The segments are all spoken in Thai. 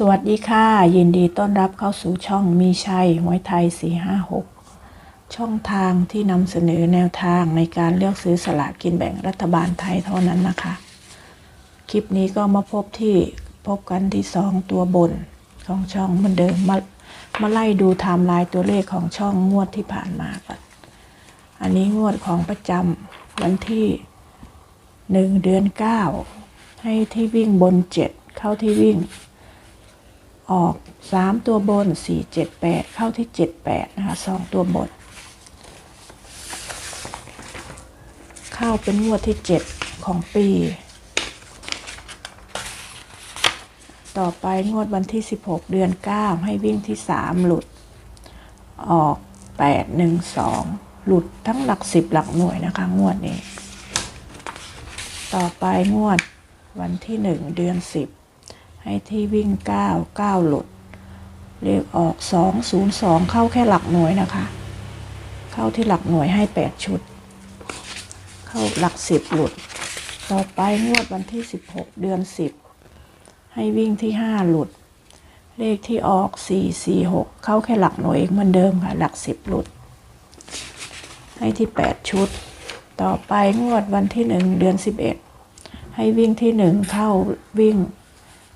สวัสดีค่ะ ยินดีต้อนรับเข้าสู่ช่องมีชัยหวยไทย 456 ช่องทางที่นำเสนอแนวทางในการเลือกซื้อสลากกินแบ่งรัฐบาลไทยเท่านั้นนะคะ คลิปนี้ก็มาพบที่พบกันที่ 2 ตัวบนของช่องเหมือนเดิมมามาไล่ดูไทม์ไลน์ตัวเลขของช่องงวดที่ผ่านมาก่อนอันนี้งวดของประจำวันที่ 1 เดือน 9 ให้ที่วิ่งบน 7 เข้าที่วิ่ง ออก 3 ตัวบน 4 7 8 เข้าที่ 78 นะคะ 2 ตัวบน เข้าเป็นงวดที่ 7 ของปี ต่อไปงวดวันที่ 16 เดือน 9 ให้วิ่งที่ 3 หลุด ออก 8 1 2 หลุดทั้งหลัก 10 หลักหน่วยนะคะ งวดนี้ ต่อไปงวดวันที่ 1 เดือน 10 ให้ที่วิ่ง 9 9 หลุด เลขออก 202 เข้าแค่หลักหน่วยนะคะ เข้าที่หลักหน่วยให้ 8 ชุด เข้าหลัก 10 หลุด ต่อไปงวดวันที่ 16 เดือน 10 ให้วิ่งที่ 5 หลุด เลขที่ออก 446 เข้าแค่หลักหน่วยเองเหมือนเดิมค่ะ หลัก 10 หลุด ให้ที่ 8 ชุด ต่อไปงวดวันที่ 1 เดือน 11 ให้วิ่งที่ 1 เข้าวิ่ง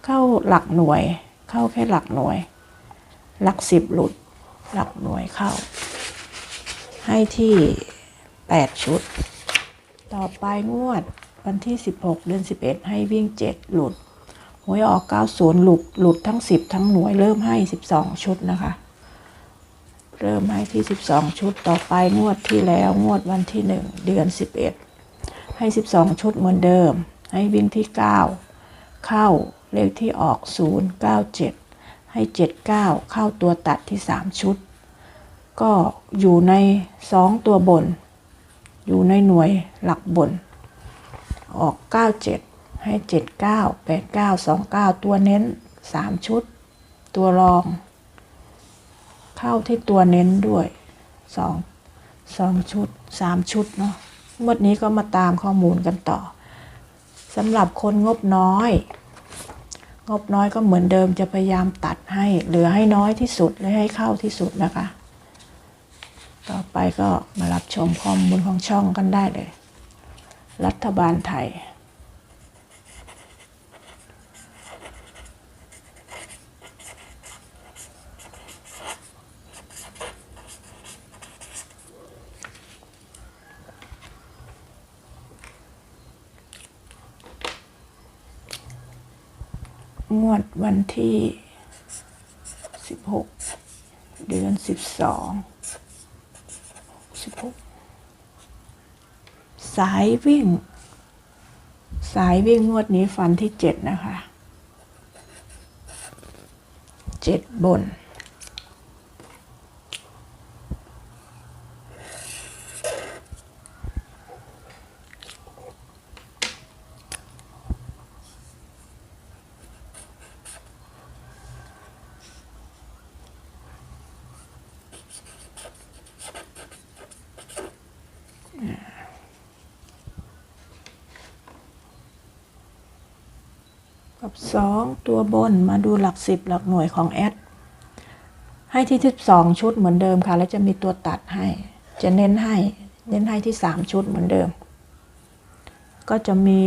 เข้าหลักหน่วย เข้าแค่หลักหน่วย หลักสิบหลุด หลักหน่วยเข้า ให้ที่แปดชุด ต่อไปงวดวันที่สิบหกเดือนสิบเอ็ดให้วิ่งเจ็ดหลุดหวยออกเก้าศูนย์หลุด หลุดทั้งสิบทั้งหน่วยเริ่มให้สิบสองชุดนะคะ เริ่มให้ที่สิบสองชุดต่อไปงวดที่แล้วงวดวันที่หนึ่งเดือนสิบเอ็ดให้สิบสองชุดเหมือนเดิม ให้วิ่งที่เก้าเข้า เลขที่ออก 097 ให้ 79 เข้าตัวตัดที่ 3 ชุด ก็อยู่ใน 2 ตัวบน อยู่ในหน่วยหลักบน ออก 97 ให้ 79 89 29 ตัวเน้น 3 ชุด ตัวรอง เข้าที่ตัวเน้นด้วย 2 2 ชุด 3 ชุดเนาะงวดนี้ก็มาตามข้อมูลกันต่อสำหรับคนงบน้อย งบน้อยก็เหมือนเดิมจะพยายามตัดให้เหลือให้น้อยที่สุดและให้เข้าที่สุดนะคะ ต่อไปก็มารับชมข้อมูลของช่องกันได้เลย รัฐบาลไทย งวดวันที่ 16 เดือน 12 16 สายวิ่ง สายวิ่งงวดนี้ฟันที่ 7 นะคะ 7 บน กับ 2 ตัวบนมาดูหลัก 10 หลักหน่วยของแอดให้ที่ที่2ชุดเหมือนเดิมค่ะ แล้วจะมีตัวตัดให้ จะเน้นให้ เน้นให้ที่ 3 ชุดเหมือนเดิม ก็จะมี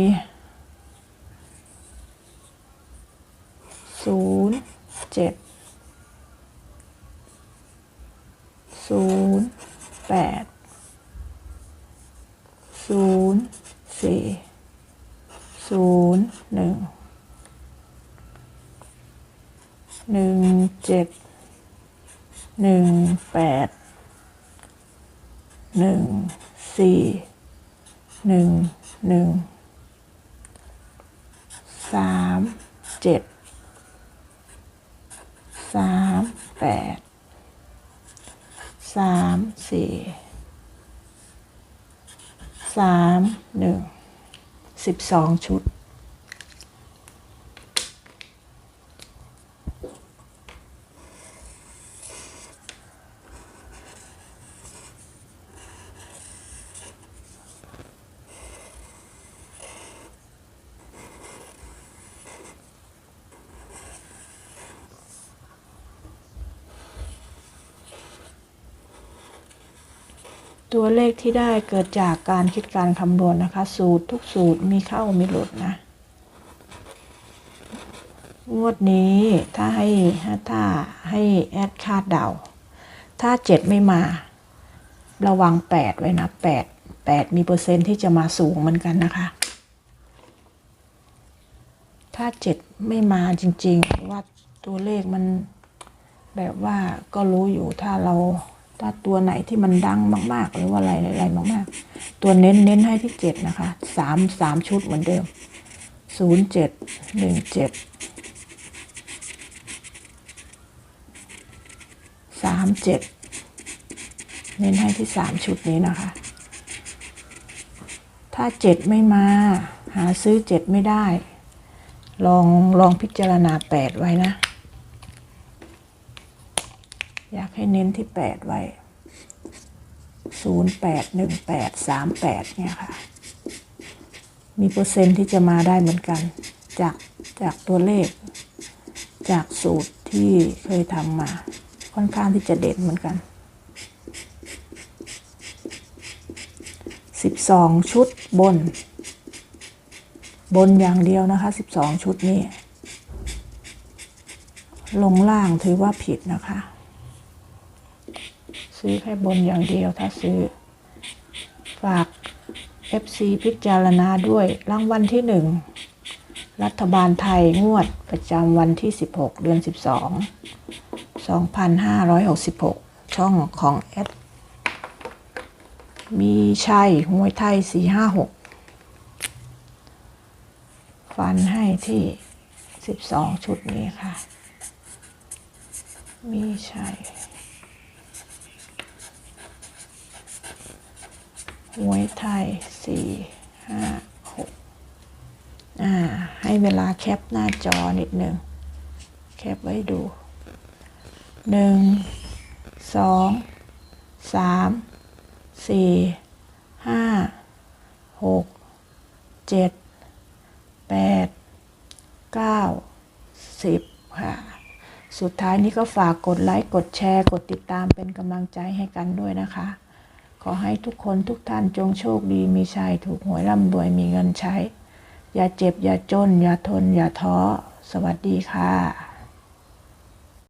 0 7 0 8 เจ็ดหนึ่งแปดหนึ่งสี่หนึ่งหนึ่งสามเจ็ดสามแปดสามสี่สามหนึ่งสิบสองชุด ตัวเลขที่ได้เกิดจากการคิดการคำนวณนะคะ สูตรทุกสูตรมีเข้ามีหลุดนะ งวดนี้ถ้าให้ถ้าให้แอดคาดเดา ถ้าเจ็ดไม่มา ระวังแปดไว้นะแปดแปดมีเปอร์เซ็นที่จะมาสูงเหมือนกันนะคะ ถ้าเจ็ดไม่มาจริง ๆ ว่าตัวเลขมันแบบว่าก็รู้อยู่ถ้าเรา ถ้าตัวไหนที่มันดังมาก ๆ หรือว่าอะไรอะไรมาก ๆ ตัวเน้นเน้นให้ที่เจ็ดนะคะสามสามชุดเหมือนเดิมศูนย์เจ็ดหนึ่งเจ็ดสามเจ็ดเน้นให้ที่สามชุดนี้นะคะ ถ้าเจ็ดไม่มา หาซื้อเจ็ดไม่ได้ ลองลองพิจารณาแปดไว้นะ อยากให้เน้นที่แปดไว้ศูนย์แปดหนึ่งแปดสามแปดเนี่ยค่ะ มีเปอร์เซ็นต์ที่จะมาได้เหมือนกัน จากจากตัวเลข จากสูตรที่เคยทำมา ค่อนข้างที่จะเด่นเหมือนกันสิบสองชุดบน บนอย่างเดียวนะคะสิบสองชุดนี้ ลงล่างถือว่าผิดนะคะ ซื้อแค่บนอย่างเดียวถ้าซื้อ ฝาก FC พิจารณาด้วยรางวัลที่หนึ่งรัฐบาลไทยงวดประจำวันที่ 16 เดือน 12 2566 ช่องของแอดมีชัยหวยไทย 456 ฟันให้ที่ 12 ชุดนี้ค่ะ มีชัย หวยไทยสี่ห้าหกอ่า ให้เวลาแคปหน้าจอนิดหนึ่ง แคปไว้ดูหนึ่งสองสามสี่ห้าหกเจ็ดแปดเก้าสิบค่ะ สุดท้ายนี้ก็ฝากกดไลค์ กดแชร์ กดติดตามเป็นกำลังใจให้กันด้วยนะคะ ขอให้ทุกคนทุกท่านจงโชคดีมีชัยถูกหวยร่ำรวยมีเงินใช้ อย่าเจ็บอย่าจน อย่าทน อย่าท้อ สวัสดีค่ะ